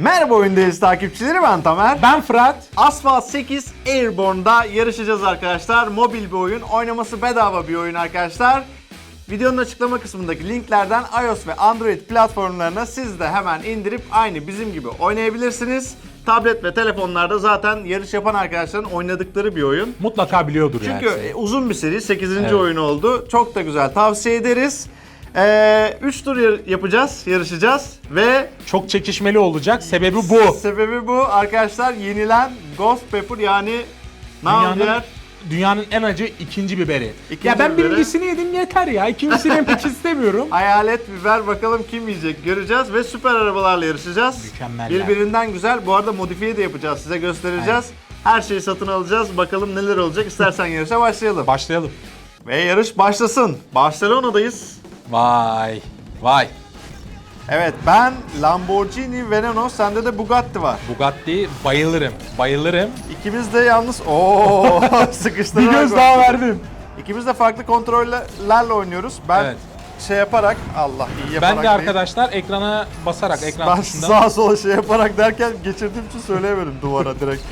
Merhaba oyundayız takipçileri ben Tamer. Ben Fırat. Asphalt 8 Airborne'da yarışacağız arkadaşlar. Mobil bir oyun. Oynaması bedava bir oyun arkadaşlar. Videonun açıklama kısmındaki linklerden iOS ve Android platformlarına siz de hemen indirip aynı bizim gibi oynayabilirsiniz. Tablet ve telefonlarda zaten yarış yapan arkadaşların oynadıkları bir oyun. Mutlaka biliyordur Çünkü yani. e, uzun bir seri, 8. Evet. oyun oldu. Çok da güzel tavsiye ederiz. 3 tur yar- yapacağız, yarışacağız ve Çok çekişmeli olacak. Sebebi bu. Sebebi bu arkadaşlar yenilen Ghost Pepper yani ne Dünyanın, yapıyorlar? dünyanın en acı ikinci biberi. İkinci ya ben biberi. birincisini yedim yeter ya. İkincisini yemek istemiyorum. Hayalet biber bakalım kim yiyecek göreceğiz ve süper arabalarla yarışacağız. Mükemmeller. Birbirinden güzel. Bu arada modifiye de yapacağız size göstereceğiz. Her şeyi satın alacağız. Bakalım neler olacak. İstersen yarışa başlayalım. Başlayalım. Ve yarış başlasın. Barcelona'dayız. Vay. Vay. Evet ben Lamborghini Veneno sende de Bugatti var. Bugatti bayılırım. Bayılırım. İkimiz de yalnız ooo Bir sıkıştırarak. göz daha verdim. İkimiz de farklı kontrollerle oynuyoruz. Ben Evet. şey yaparak Allah iyi yaparak Ben de değil. arkadaşlar ekrana basarak ekran ben tuşundan. sağa sola şey yaparak derken geçirdiğim için söyleyemedim duvara direkt.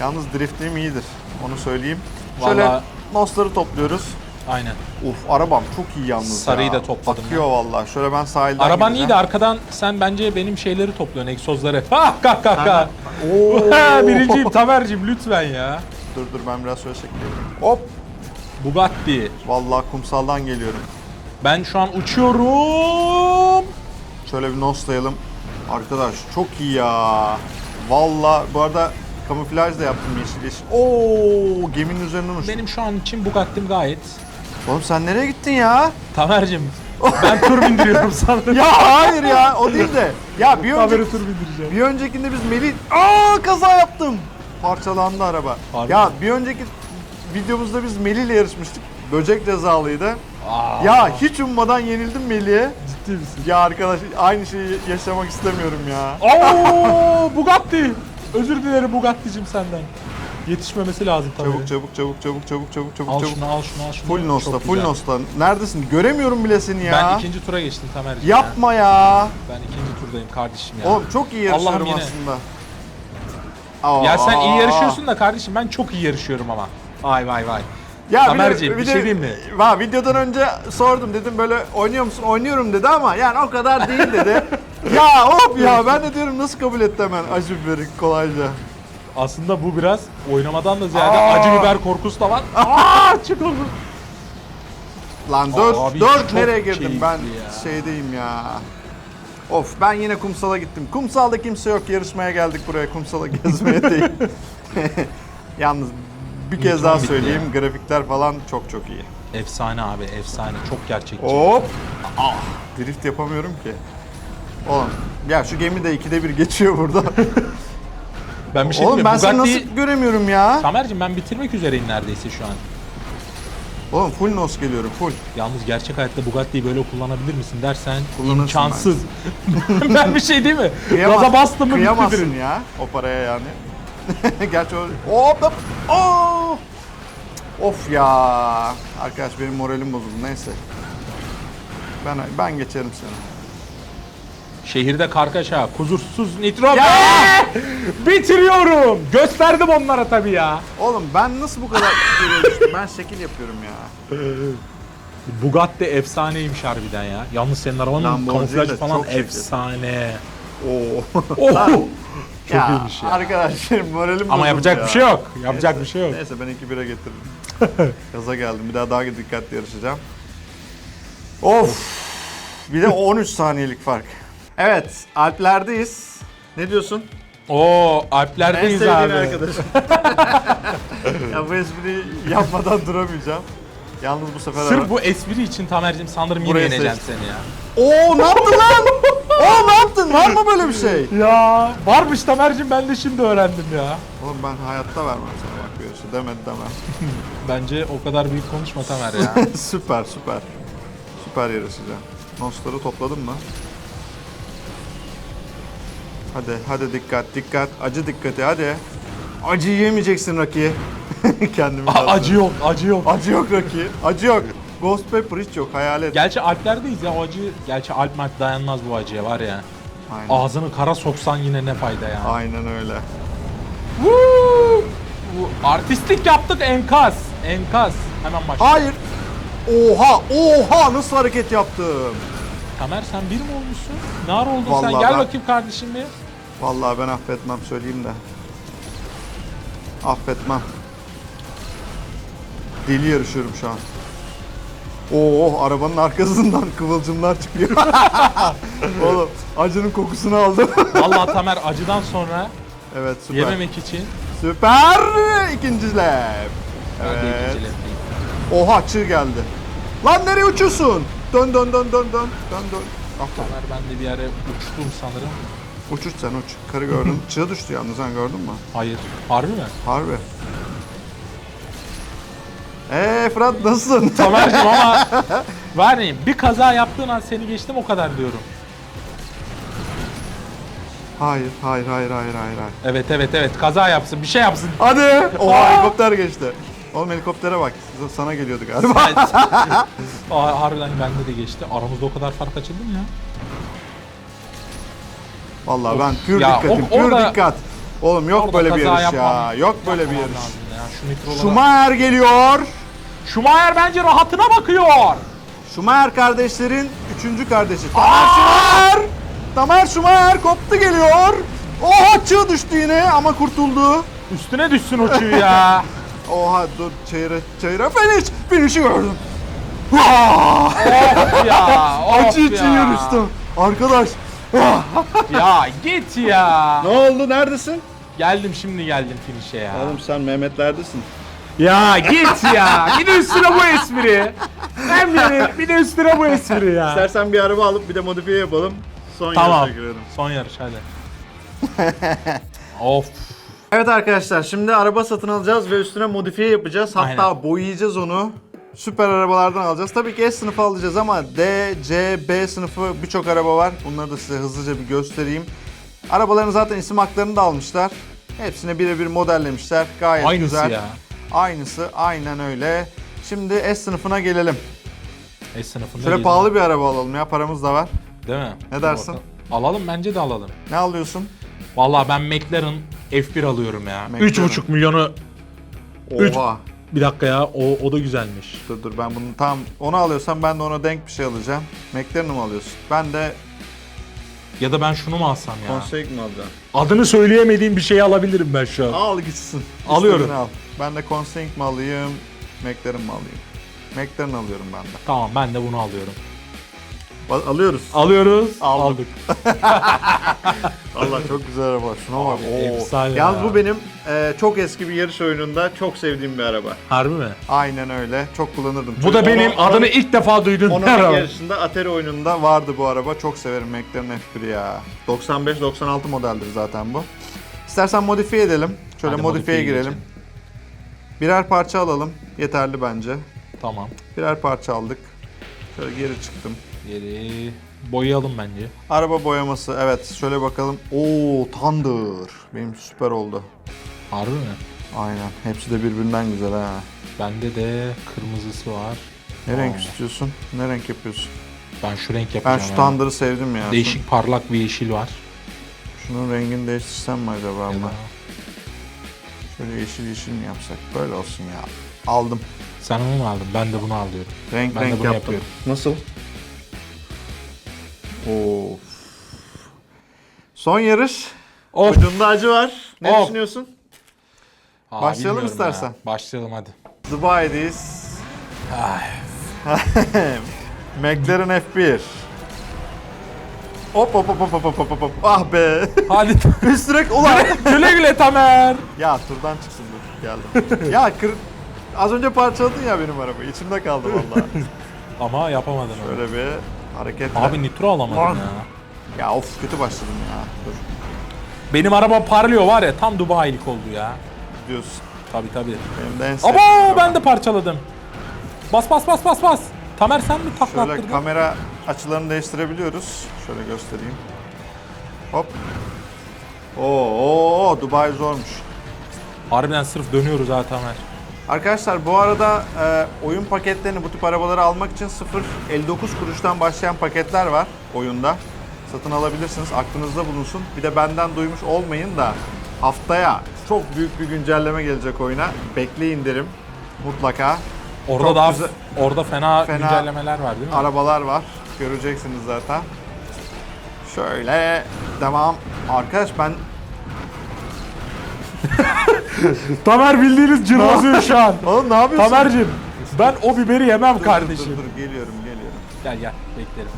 Yalnız driftim iyidir. Onu söyleyeyim. Şöyle Vallahi- nosları topluyoruz. Aynen. Uf arabam çok iyi yalnız Sarıyı ya. da topladım Akıyor vallahi. Şöyle ben sahilden Araban iyi de arkadan sen bence benim şeyleri topluyorsun egzozları. Ha kah kah kah. Oo. Birinciyim Tamer'cim lütfen ya. Dur dur ben biraz şöyle çekeyim. Hop. Bugatti. Vallahi kumsaldan geliyorum. Ben şu an uçuyorum. Şöyle bir noslayalım. Arkadaş çok iyi ya. Vallahi bu arada kamuflaj da yaptım yeşil yeşil. Oo geminin üzerinden uçtum. Benim şu an için Bugatti'm gayet. Oğlum sen nereye gittin ya? Tamer'cim ben tur bindiriyorum sanırım. Ya hayır ya o değil de. Ya bir, Tamer'e tur bindireceğim. bir öncekinde biz Melih... Aa kaza yaptım. Parçalandı araba. Harbi ya mi? bir önceki videomuzda biz Melih ile yarışmıştık. Böcek cezalıydı. Aa, Ya hiç ummadan yenildim Melih'e. ciddi misin? Ya arkadaş aynı şeyi yaşamak istemiyorum ya. Oo Bugatti. Özür dilerim Bugatti'cim senden. Yetişmemesi lazım tabii. Çabuk çabuk çabuk çabuk çabuk çabuk çabuk Al çabuk. şunu al şunu al şunu. Full nosta, Çok full güzel. nosta. Neredesin? Göremiyorum bile seni ya. Ben ikinci tura geçtim Tamer'cim. Yapma ya. Ben ikinci turdayım kardeşim ya. Oğlum çok iyi yarışıyorum Allah'ım yine. aslında. Aa. Ya sen iyi yarışıyorsun da kardeşim ben çok iyi yarışıyorum ama. Vay vay vay. Ya Tamerciğim, bir de- şey diyeyim mi? Va, videodan önce sordum dedim böyle oynuyor musun? Oynuyorum dedi ama yani o kadar değil dedi. ya hop ya ben de diyorum nasıl kabul etti hemen acı biberi kolayca. Aslında bu biraz oynamadan da ziyade Aa! acı biber korkusu da var. Aa çık oğlum. Lan dur Abi çok nereye girdim keyifli ben ya. şeydeyim ya. Of ben yine kumsala gittim. Kumsalda kimse yok yarışmaya geldik buraya kumsala gezmeye değil. Yalnız bir kez Nitron daha bitti söyleyeyim grafikler falan çok çok iyi. Efsane abi efsane çok gerçekçi. Hop. Ah, drift yapamıyorum ki. Oğlum ya şu gemi de ikide bir geçiyor burada. Ben bir şey Oğlum ben mi? seni nasıl göremiyorum ya? Tamer'cim ben bitirmek üzereyim neredeyse şu an. Oğlum full nos geliyorum full. Yalnız gerçek hayatta Bugatti'yi böyle kullanabilir misin dersen Kullanırsın imkansız. ben bir şey değil mi? Kıyamaz- Gaza bastım mı Kıyamazsın direkt. ya o paraya yani. Gerçi o... Hop hop. Oo! Of ya. Arkadaş benim moralim bozuldu neyse. Ben ben geçerim seni. Şehirde kargaşa, kusursuz nitro. Ya! Bitiriyorum. Gösterdim onlara tabii ya. Oğlum ben nasıl bu kadar geriye düştüm? Ben şekil yapıyorum ya. Bugatti efsaneymiş harbiden ya. Yalnız senin arabanın Lamborghini kamuflajı de falan çok şekil. efsane. Oo. Oh! Çok ya, iyiymiş ya. Arkadaşlar moralim bozuldu Ama yapacak ya. bir şey yok. Yapacak Neyse, bir şey yok. Neyse ben 2-1'e getirdim. Gaza geldim. Bir daha daha dikkatli yarışacağım. Of! Bir de 13 saniyelik fark. Evet, Alplerdeyiz. Ne diyorsun? Oo, En Alplerdeyiz sevdiğin abi. arkadaş. ya bu espriyi yapmadan duramayacağım. Yalnız bu sefer Sırf bu espri için Tamer'cim sanırım yine yeneceğim seçtim. seni ya. Oo ne yaptın lan? Oo ne yaptın? Var mı böyle bir şey? Ya varmış Tamer'cim ben de şimdi öğrendim ya. Oğlum ben hayatta vermem sana bak bir şey demedi demem. Bence o kadar büyük konuşma Tamer ya. süper süper. Süper yarışacağım. Nosları topladın mı? Hadi hadi dikkat dikkat. Acı dikkati hadi. Acı yemeyeceksin Rocky. Kendimi A- acı yok, acı yok. Acı yok Rocky. Acı yok. Ghost Pepper hiç yok. Hayalet. Gerçi Alplerdeyiz ya o acı. Gerçi Alp Mark dayanmaz bu acıya var ya. Aynen. Ağzını kara soksan yine ne fayda ya. Aynen öyle. Woo! Bu Artistlik yaptık enkaz. Enkaz. Hemen başla. Hayır. Oha, oha nasıl hareket yaptım? Tamer sen bir mi olmuşsun? Ne ara oldun sen? Vallahi Gel ben- bakayım kardeşim bir. Vallahi ben affetmem söyleyeyim de. Affetmem. Deli yarışıyorum şu an. Oo arabanın arkasından kıvılcımlar çıkıyor. Oğlum acının kokusunu aldım. Vallahi Tamer acıdan sonra evet süper. yememek için Süper ikinci lap. ben de Evet. ikinci lapteyim. Oha çığ geldi. Lan nereye uçuyorsun? Dön dön dön dön dön dön dön. Ah, Tamer ben de bir ara uçtum sanırım. Uç uç sen uç. Karı gördüm. Çığ düştü yalnız sen gördün mü? Hayır. Harbi mi? Harbi. Eee Fırat nasılsın? Tamer'cim ama var ya bir kaza yaptığın an seni geçtim o kadar diyorum. hayır, hayır, hayır, hayır, hayır, hayır. Evet evet evet kaza yapsın bir şey yapsın. Hadi. Oha helikopter geçti. Oğlum helikoptere bak. Sana geliyordu galiba. Evet. Aa, harbiden bende de geçti. Aramızda o kadar fark açıldı mı ya? Vallahi ben pür Ya, dikkatim, o- pür orada- dikkat. Oğlum yok böyle bir yarış ya. Yok böyle bir yarış. Ya. Şu. Schumacher geliyor. Schumacher bence rahatına bakıyor. Schumacher kardeşlerin üçüncü kardeşi. Tamer Schumacher. Tamer Schumacher koptu geliyor. Oha çığ düştü yine ama kurtuldu. Üstüne düşsün o çığ ya. Oha dur çayıra çayıra finish. Finish'i gördüm. Of ya. Of Acı için ya. yarıştım. Arkadaş. Ya git ya. Ne oldu neredesin? Geldim şimdi geldim finish'e ya. Oğlum sen Mehmetlerdesin. Ya git ya. Bir de üstüne bu espri. Hem yeri bir de üstüne bu espri ya. İstersen bir araba alıp bir de modifiye yapalım. Son Tamam. yarışa girelim. Son yarış hadi. of. Evet arkadaşlar şimdi araba satın alacağız ve üstüne modifiye yapacağız. Hatta Aynen. boyayacağız onu. Süper arabalardan alacağız. Tabii ki S sınıfı alacağız ama D, C, B sınıfı birçok araba var. Bunları da size hızlıca bir göstereyim. Arabaların zaten isim haklarını da almışlar. Hepsine birebir modellemişler. Gayet Aynısı güzel. ya. Aynısı aynen öyle. Şimdi S sınıfına gelelim. S sınıfında Şöyle pahalı bir araba alalım ya paramız da var. Değil mi? Ne Dur dersin? bakalım. Alalım bence de alalım. Ne alıyorsun? Vallahi ben McLaren F1 alıyorum ya. McLaren. 3,5 milyonu. Üç- Oha. Bir dakika ya o, o da güzelmiş. Dur dur ben bunu tam onu alıyorsam ben de ona denk bir şey alacağım. McLaren'ı mı alıyorsun? Ben de Ya da ben şunu mu alsam ya? Conseg mi alacağım? Adını söyleyemediğim bir şeyi alabilirim ben şu an. Al gitsin. Alıyorum. İstediğini Al. Ben de Conseg mi alayım? McLaren mı alayım? McLaren alıyorum ben de. Tamam ben de bunu alıyorum. Al- alıyoruz. Alıyoruz. Aldık. Allah çok güzel araba. Şuna bak. Oo. efsane Yalnız ya. bu benim e, çok eski bir yarış oyununda çok sevdiğim bir araba. Harbi mi? Aynen öyle. Çok kullanırdım. Bu da Onu- benim onu- adını ilk defa duydum. Onun her an. yarışında Atari oyununda vardı bu araba. Çok severim McLaren F1 ya. 95-96 modeldir zaten bu. İstersen modifiye edelim. Şöyle Hadi modifiye modifiye girelim. Birer parça alalım. Yeterli bence. Tamam. Birer parça aldık. Şöyle geri çıktım. Geri boyayalım bence. Araba boyaması. Evet şöyle bakalım. Oo Thunder. Benim süper oldu. Harbi mi? Aynen. Hepsi de birbirinden güzel ha. Bende de kırmızısı var. Ne renk Aa. istiyorsun? Ne renk yapıyorsun? Ben şu renk Ben yapacağım. şu ya. Thunder'ı sevdim ya. Değişik parlak bir yeşil var. Şunun rengini değiştirsem mi acaba Ya ama? Şöyle yeşil yeşil mi yapsak? Böyle olsun ya. Aldım. Sen onu mu aldın? Ben de bunu alıyorum. Renk Ben de renk bunu yaptım. yapıyorum. Nasıl? Of. Son yarış. Of. Ucunda acı var. Ne Of. düşünüyorsun? Aa, Başlayalım bilmiyorum istersen. ya. Başlayalım hadi. Dubai'deyiz. McLaren F1. Hop hop hop hop hop hop hop hop. Ah be. Hadi. Üstüne ulan. güle güle Tamer. ya turdan çıksın dur. Geldim. ya kır... Az önce parçaladın ya benim arabayı. İçimde kaldı vallahi. Ama yapamadın onu. Böyle bir hareket. Abi nitro alamadım Lan. ya. Ya of kötü başladım ya. Dur Benim araba parlıyor var ya tam Dubai'lik oldu ya. diyorsun. Tabi tabi. Benim de en sevdiğim Abo araba. ben de parçaladım. Bas bas bas bas bas. Tamer sen mi Şöyle taklattırdın? kamera açılarını değiştirebiliyoruz. Şöyle göstereyim. Hop. Oo, oo Dubai zormuş. Harbiden sırf dönüyoruz ha Tamer. Arkadaşlar bu arada e, oyun paketlerini bu tip arabaları almak için 0.59 kuruştan başlayan paketler var oyunda. satın alabilirsiniz. Aklınızda bulunsun. Bir de benden duymuş olmayın da haftaya çok büyük bir güncelleme gelecek oyuna. Bekleyin derim. Mutlaka. Orada Çok daha güzel- orada fena, Fena güncellemeler var değil mi? Arabalar var. Göreceksiniz zaten. Şöyle devam. Arkadaş ben Tamer bildiğiniz cırmazıyor şu an. Oğlum ne yapıyorsun? Tamer'cim ben o biberi yemem Dur, kardeşim. Dur, dur, geliyorum geliyorum. Gel gel beklerim.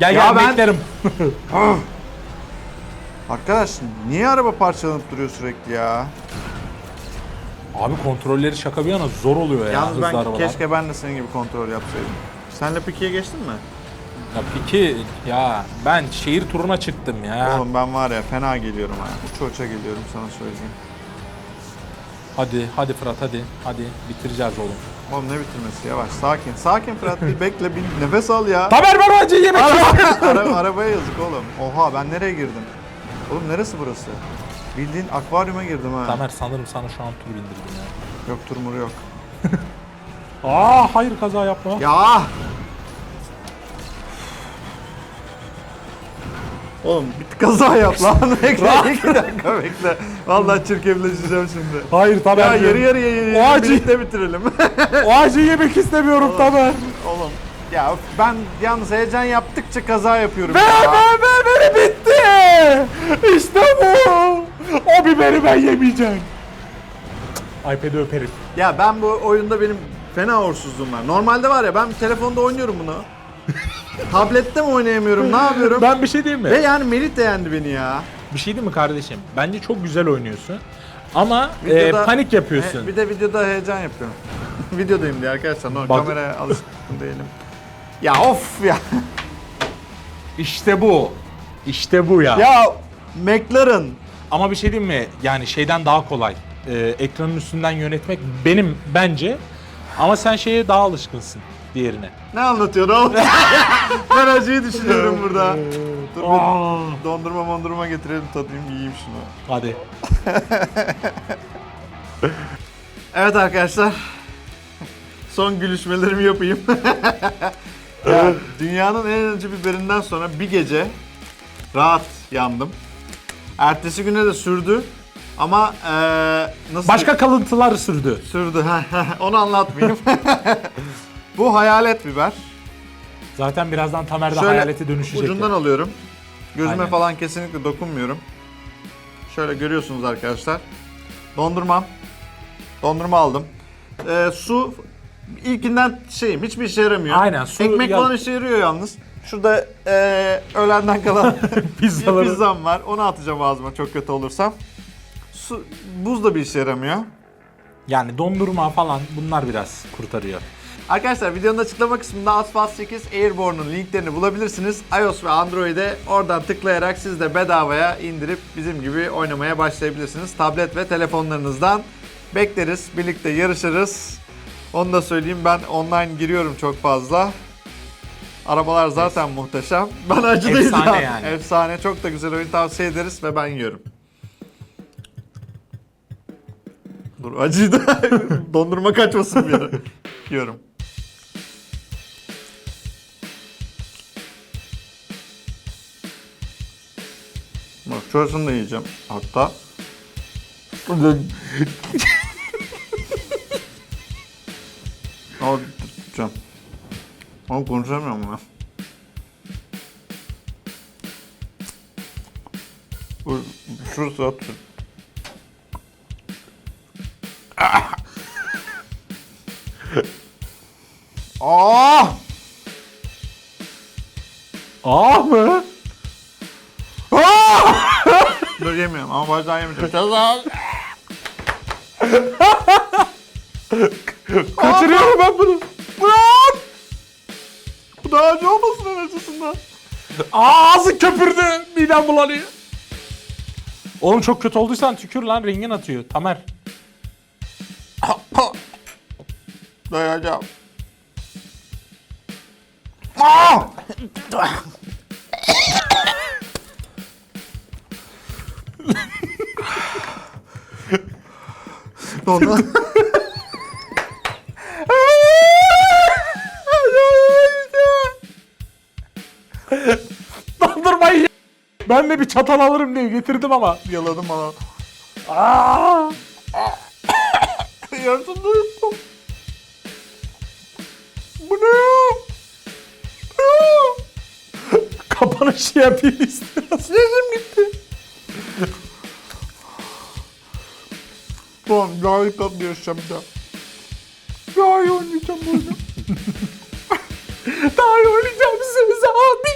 Gel Ya gel ben- beklerim. Arkadaş niye araba parçalanıp duruyor sürekli ya? Abi kontrolleri şaka bir yana zor oluyor ya Yalnız hızlı ben arabalar. keşke ben de senin gibi kontrol yapsaydım. Senle Piki'ye geçtin mi? Ya peki ya ben şehir turuna çıktım ya. Oğlum ben var ya fena geliyorum ha. Uça uça geliyorum sana söyleyeyim. Hadi hadi Fırat hadi. Hadi bitireceğiz oğlum. Oğlum ne bitirmesi yavaş sakin. Sakin Fırat bir bekle bir nefes al ya. Tamer bana acı yemek Ara, arabaya yazık oğlum. Oha ben nereye girdim? Oğlum neresi burası? Bildiğin akvaryuma girdim ha. Tamer sanırım sana şu an tur bindirdim ya. Yok turmuru yok. Aa hayır kaza yapma. Ya! Oğlum bir kaza yap lan. bekle iki dakika bekle. Vallahi çirkefleşeceğim şimdi. Hayır Ya Tamer. yarı yarıya yiyelim. O acı- Birlikte bitirelim. O acı yemek istemiyorum Tamer. Oğlum ya ben yalnız heyecan yaptıkça kaza yapıyorum. Ve ya. ve ve beni bitti. İşte bu. O biberi ben yemeyeceğim. iPad'i öperim. Ya ben bu oyunda benim fena uğursuzluğum var. Normalde var ya ben telefonda oynuyorum bunu. Tablette mi oynayamıyorum ne yapıyorum? Ben bir şey diyeyim mi? Ve yani Melit de yendi beni ya. Bir şey diyeyim mi kardeşim? Bence çok güzel oynuyorsun. Ama e, Videoda- panik yapıyorsun. He, bir de videoda heyecan yapıyorum. Videodayım diye arkadaşlar. No, Bak- kameraya alışkın değilim. Ya of ya. İşte bu. İşte bu ya. ya McLaren. Ama bir şey diyeyim mi? Yani şeyden daha kolay. Ee, ekranın üstünden yönetmek benim bence. Ama sen şeye daha alışkınsın diğerine. Ne anlatıyorsun oğlum? ben acıyı düşünüyorum burada. Dur bir dondurma mondurma getirelim tadayım yiyeyim şunu. Hadi. Evet arkadaşlar. Son gülüşmelerimi yapayım. ya, dünyanın en acı biberinden sonra bir gece rahat yandım. Ertesi güne de sürdü. Ama eee nasıl Başka kalıntılar sürdü. sürdü? Onu anlatmayayım. Bu hayalet biber. Zaten birazdan Tamer de Şöyle hayalete dönüşecek. ucundan alıyorum. Gözüme Aynen. falan kesinlikle dokunmuyorum. Şöyle görüyorsunuz arkadaşlar. Dondurmam. Dondurma aldım. Ee, su ilkinden şeyim hiçbir işe yaramıyor. Aynen, su Ekmek ya- falan işe yarıyor yalnız. Şurada ee, öğlenden kalan bir Pizzaları. pizzam var. Onu atacağım ağzıma çok kötü olursam. Su, buz da bir işe yaramıyor. Yani dondurma falan bunlar biraz kurtarıyor. Arkadaşlar videonun açıklama kısmında Asphalt 8 Airborne'un linklerini bulabilirsiniz. iOS ve Android'e oradan tıklayarak siz de bedavaya indirip bizim gibi oynamaya başlayabilirsiniz. Tablet ve telefonlarınızdan bekleriz. Birlikte yarışırız. Onu da söyleyeyim ben online giriyorum çok fazla. Arabalar zaten muhteşem. Ben acıdayız Efsane ya. yani. Efsane. Çok da güzel oyun tavsiye ederiz ve ben yiyorum. Dur acıydı. Dondurma kaçmasın bir yere. Yiyorum. Şurasını da yiyeceğim hatta. Al tutacağım. Ama konuşamıyorum ben. Şurası at. Yemiyorum ama bazen yemeyeceğim. Ceza. Kaçırıyorum ben bunu. Bırak! Bu daha acı olmasın en acısından. Aa, Ağzı köpürdü. Midem bulanıyor. Oğlum çok kötü olduysan tükür lan rengin atıyor. Tamer. Dayanacağım. Ah! Dondu. Ben de bir çatal alırım diye getirdim ama. Yaladım bana. Aa! Yarısını yuttum. Bu ne? Ya! Kapanışı yapayım istiyorsan. Sesim gitti. Tamam yaşayacağım bir daha. Daha iyi oynayacağım bu oyunu. Daha iyi oynayacağım size abi.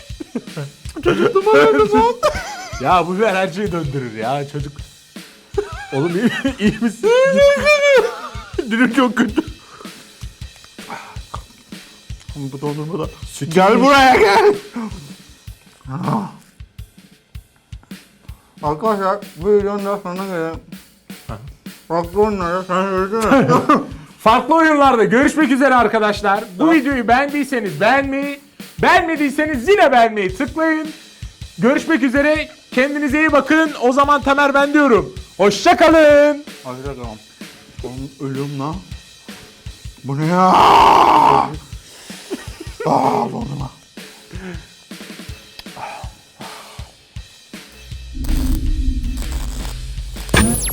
Çocukluğuma döndüm lan. Ya bu bir enerjiyi döndürür ya çocuk. Oğlum iyi, iyi misin? Dilim çok kötü. Bu dondurma da. Gel buraya gel. Arkadaşlar bu videonun da sonuna gelelim. Farklı oyunlara sen söylesene. Farklı oyunlarda görüşmek üzere arkadaşlar. Bu videoyu beğendiyseniz beğenmeyi, beğenmediyseniz yine beğenmeyi tıklayın. Görüşmek üzere. Kendinize iyi bakın. O zaman Tamer ben diyorum. Hoşça kalın. Arkadaşlar Oğlum ölüyorum lan. Bu ne ya? Aa, dondurma.